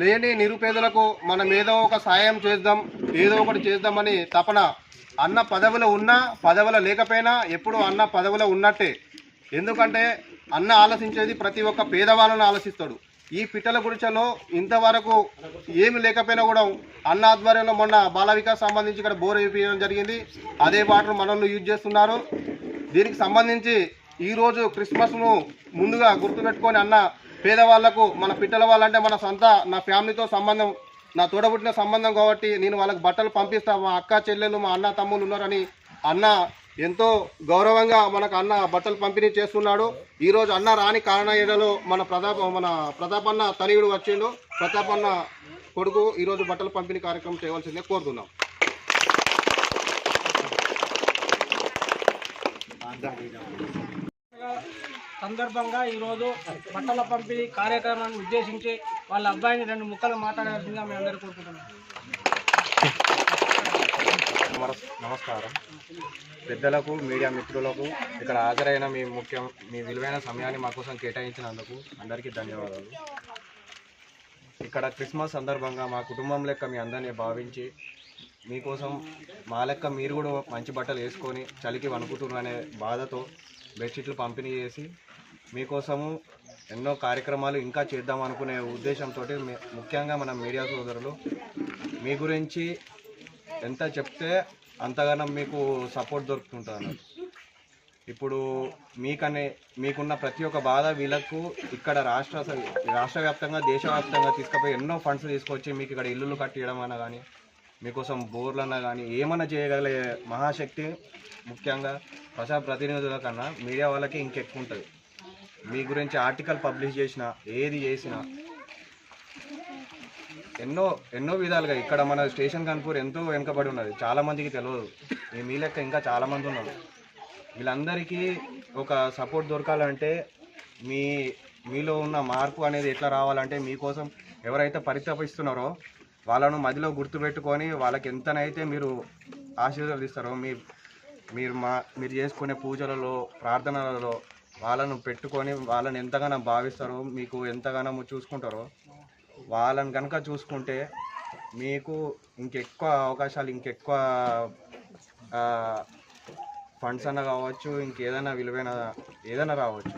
లేని నిరుపేదలకు మనం ఏదో ఒక సాయం చేద్దాం ఏదో ఒకటి చేద్దామని తపన. అన్న పదవిలో ఉన్నా పదవిలో లేకపోయినా ఎప్పుడు అన్న పదవిలో ఉన్నట్టే. ఎందుకంటే అన్న ఆలోచించేది ప్రతి ఒక్క పేదవాళ్ళను ఆలోచిస్తాడు. ఈ పిట్టల గుడిచలో ఇంతవరకు ఏమి లేకపోయినా కూడా అన్న ఆధ్వర్యంలో మొన్న బాల వికాస్ సంబంధించి ఇక్కడ బోర్ వేయించడం జరిగింది. అదే వాటర్ మనల్ని యూజ్ చేస్తున్నారు. దీనికి సంబంధించి ఈరోజు క్రిస్మస్ను ముందుగా గుర్తుపెట్టుకొని అన్న పేదవాళ్ళకు మన పిట్టల వాళ్ళంటే మన సొంత నా ఫ్యామిలీతో సంబంధం నా తోడబుట్టిన సంబంధం కాబట్టి నేను వాళ్ళకి బట్టలు పంపిస్తా మా అక్క చెల్లెలు మా అన్న తమ్ముళ్ళు ఉన్నారని అన్న ఎంతో గౌరవంగా మనకు అన్న బట్టలు పంపిణీ చేస్తున్నాడు. ఈరోజు అన్న రాని కారణాలలో మన ప్రతాప్ మన ప్రతాపన్న తనయుడు వచ్చిండు. ప్రతాపన్న కొడుకు ఈరోజు బట్టలు పంపిణీ కార్యక్రమం చేయవలసిందే కోరుతున్నాం. సందర్భంగా ఈరోజు బట్టల పంపిణీ కార్యక్రమాన్ని ఉద్దేశించి వాళ్ళ అబ్బాయిని రెండు ముక్కలు మాట్లాడాల్సిందిగా మేము అందరూ కోరుకుంటున్నాం. నమస్కారం. పెద్దలకు మీడియా మిత్రులకు ఇక్కడ హాజరైన మీ ముఖ్యం మీ విలువైన సమయాన్ని మా కోసం కేటాయించినందుకు అందరికీ ధన్యవాదాలు. ఇక్కడ క్రిస్మస్ సందర్భంగా మా కుటుంబం లెక్క మీ అందరినీ భావించి మీకోసం మా లెక్క మీరు కూడా మంచి బట్టలు వేసుకొని చలికి వణుకుతున్నారు అనే బాధతో బెడ్షీట్లు పంపిణీ చేసి మీకోసము ఎన్నో కార్యక్రమాలు ఇంకా చేద్దాం అనుకునే ఉద్దేశంతో ముఖ్యంగా మన మీడియా సోదరులు మీ గురించి ఎంత చెప్తే అంతగానం మీకు సపోర్ట్ దొరుకుతుంటాను ఇప్పుడు మీకనే మీకున్న ప్రతి ఒక్క బాధ వీళ్ళకు ఇక్కడ రాష్ట్ర రాష్ట్ర వ్యాప్తంగా దేశవ్యాప్తంగా తీసుకుపోయి ఎన్నో ఫండ్స్ తీసుకొచ్చి మీకు ఇక్కడ ఇల్లులు కట్టియడం అన్న కానీ మీకోసం బోర్లు అన్నా కానీ ఏమన్నా చేయగలిగే మహాశక్తి ముఖ్యంగా ప్రజా ప్రతినిధుల కన్నా మీడియా వాళ్ళకి ఇంకెక్కువ ఉంటుంది మీ గురించి ఆర్టికల్ పబ్లిష్ చేసినా ఏది చేసినా ఎన్నో ఎన్నో విధాలుగా ఇక్కడ మన స్టేషన్ కన్పూర్ ఎంతో వెనుకబడి ఉన్నది. చాలామందికి తెలియదు మీ మీ లెక్క ఇంకా చాలామంది ఉన్నారు. వీళ్ళందరికీ ఒక సపోర్ట్ దొరకాలంటే మీ మీలో ఉన్న మార్పు అనేది ఎట్లా రావాలంటే మీకోసం ఎవరైతే పరితపిస్తున్నారో వాళ్ళను మదిలో గుర్తుపెట్టుకొని వాళ్ళకి ఎంతనైతే మీరు ఆశీర్వదిస్తారో మీ మీరు మా మీరు చేసుకునే పూజలలో ప్రార్థనలలో వాళ్ళను పెట్టుకొని వాళ్ళని ఎంతగానో భావిస్తారో మీకు ఎంతగానో చూసుకుంటారో వాళ్ళని కనుక చూసుకుంటే మీకు ఇంకెక్కువ అవకాశాలు ఇంకెక్కువ ఫండ్స్ అన్న కావచ్చు ఇంకేదైనా విలువైన ఏదైనా రావచ్చు.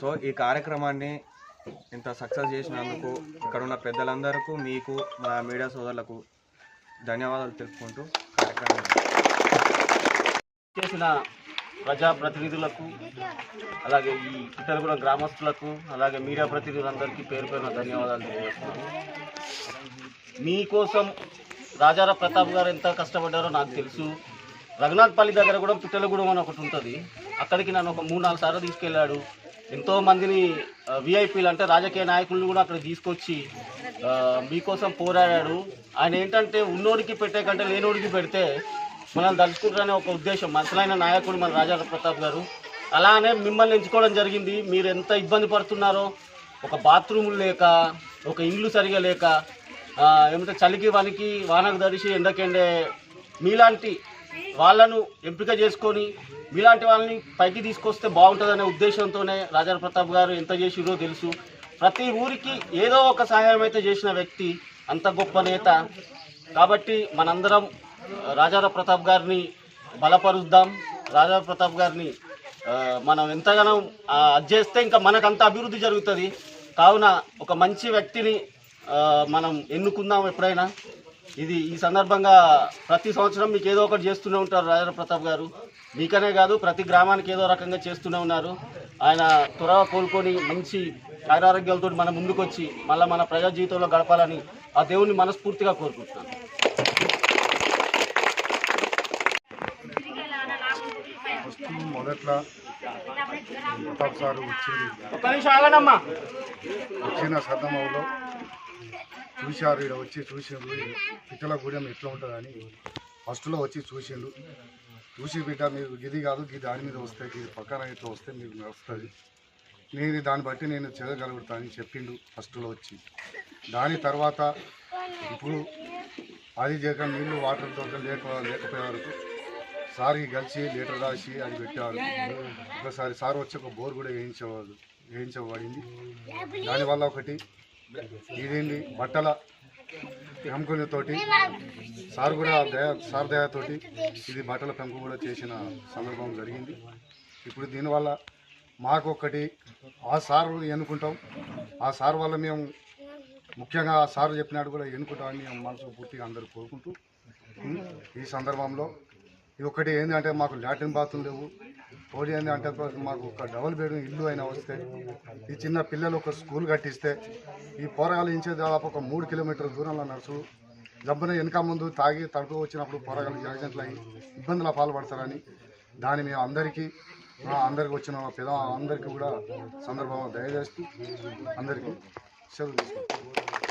సో ఈ కార్యక్రమాన్ని ఇంత సక్సెస్ చేసినందుకు ఇక్కడ ఉన్న పెద్దలందరికీ మీకు మా మీడియా సోదరులకు ధన్యవాదాలు తెలుపుకుంటూ కార్యక్రమం చేసిన ప్రజాప్రతినిధులకు అలాగే ఈ ఇతరగూడ గ్రామస్తులకు అలాగే మీడియా ప్రతినిధులందరికీ పేరు పేరున ధన్యవాదాలు తెలియజేస్తున్నాను. మీకోసం రాజారా ప్రతాప్ గారు ఎంత కష్టపడ్డారో నాకు తెలుసు. రఘునాథ్పల్లి దగ్గర కూడా పిట్టలగూడెం అని ఒకటి ఉంటుంది. అక్కడికి నన్ను ఒక మూడు నాలుగు సార్లు తీసుకెళ్ళాడు. ఎంతో మందిని విఐపీలు అంటే రాజకీయ నాయకులను కూడా అక్కడ తీసుకొచ్చి మీకోసం పోరాడాడు. ఆయన ఏంటంటే ఉన్నోడికి పెట్టే కంటే లేనోడికి పెడితే మనం దలుచుకుంటారనే ఒక ఉద్దేశం. అసలైన నాయకుడు మన రాజా ప్రతాప్ గారు. అలానే మిమ్మల్ని ఎంచుకోవడం జరిగింది. మీరు ఎంత ఇబ్బంది పడుతున్నారో ఒక బాత్రూములు లేక ఒక ఇండ్లు సరిగా లేక ఏమంటే చలికి వనికి వానకు తడిసి ఎండకెండే మీలాంటి వాళ్ళను ఎంపిక చేసుకొని మీలాంటి వాళ్ళని పైకి తీసుకొస్తే బాగుంటుందనే ఉద్దేశంతోనే రాజా ప్రతాప్ గారు ఎంత చేసిరో తెలుసు. ప్రతి ఊరికి ఏదో ఒక సహాయం అయితే చేసిన వ్యక్తి అంత గొప్ప నేత. కాబట్టి మనందరం రాజారా ప్రతాప్ గారిని బలపరుద్దాం. రాజా ప్రతాప్ గారిని మనం ఎంతగానో అది చేస్తే ఇంకా మనకంత అభివృద్ధి జరుగుతుంది. కావున ఒక మంచి వ్యక్తిని మనం ఎన్నుకుందాం ఎప్పుడైనా. ఇది ఈ సందర్భంగా ప్రతి సంవత్సరం మీకు ఏదో ఒకటి చేస్తూనే ఉంటారు రాజేంద్ర ప్రతాప్ గారు. మీకనే కాదు ప్రతి గ్రామానికి ఏదో రకంగా చేస్తూనే ఉన్నారు. ఆయన త్వరగా కోలుకొని మంచి ఆరోగ్యాలతో మన ముందుకు వచ్చి మళ్ళీ మన ప్రజా జీవితంలో గడపాలని ఆ దేవుణ్ణి మనస్ఫూర్తిగా కోరుకుంటున్నాను. మొదట్లో ప్రతాప్ సార్ వచ్చింది వచ్చిన సందర్భంలో చూశారు ఇక్కడ వచ్చి చూసిండ్రు. పిట్టలగూడెం ఎట్లా ఉంటుందని ఫస్ట్లో వచ్చి చూసిండు చూసి బిడ్డ మీరు గిది కాదు గిది దాని మీద వస్తే గిది పక్కన ఇట్లా వస్తే మీకు నడుస్తుంది. నేను దాన్ని బట్టి నేను చేయగలుగుతానని చెప్పిండు ఫస్ట్లో వచ్చి. దాని తర్వాత ఇప్పుడు అది చేయక నీళ్ళు వాటర్ దొరక లేక లేకపోయే వరకు సార్కి కలిసి లీటర్ రాసి అది పెట్టారు. ఒకసారి సార్ వచ్చి ఒక బోర్ కూడా వేయించేవాడు వేయించబడింది. దానివల్ల ఒకటి ఇదేంది? బట్టల పెంకునితోటి సార్ కూడా దయ సార్ దయతోటి ఇది బట్టల పెంకు కూడా చేసిన సందర్భం జరిగింది. ఇప్పుడు దీనివల్ల మాకొక్కటి ఆ సార్ ఎన్నుకుంటాం. ఆ సార్ వల్ల మేము ముఖ్యంగా ఆ సార్ చెప్పినాడు కూడా ఎన్నుకుంటామని మేము మనసు పూర్తిగా అందరూ కోరుకుంటూ ఈ సందర్భంలో ఇది ఒకటి ఏంటంటే మాకు లాట్రిన్ బాత్రూమ్ లేవు. ఒకటి ఏంటంటే మాకు ఒక డబుల్ బెడ్రూమ్ ఇల్లు అయినా వస్తే ఈ చిన్న పిల్లలు ఒక స్కూల్ కట్టిస్తే ఈ పోరగాలు ఇంచే దాదాపు ఒక మూడు కిలోమీటర్ల దూరంలో నడుచు జబ్బున వెనక ముందు తాగి తడుపు వచ్చినప్పుడు పోరగాలు యాక్సిడెంట్లు అయ్యి ఇబ్బందుల పాల్పడతారని దాన్ని మేము అందరికీ మా అందరికి వచ్చిన పిల్ల అందరికీ కూడా సందర్భంగా దయచేస్తూ అందరికీ సెలవు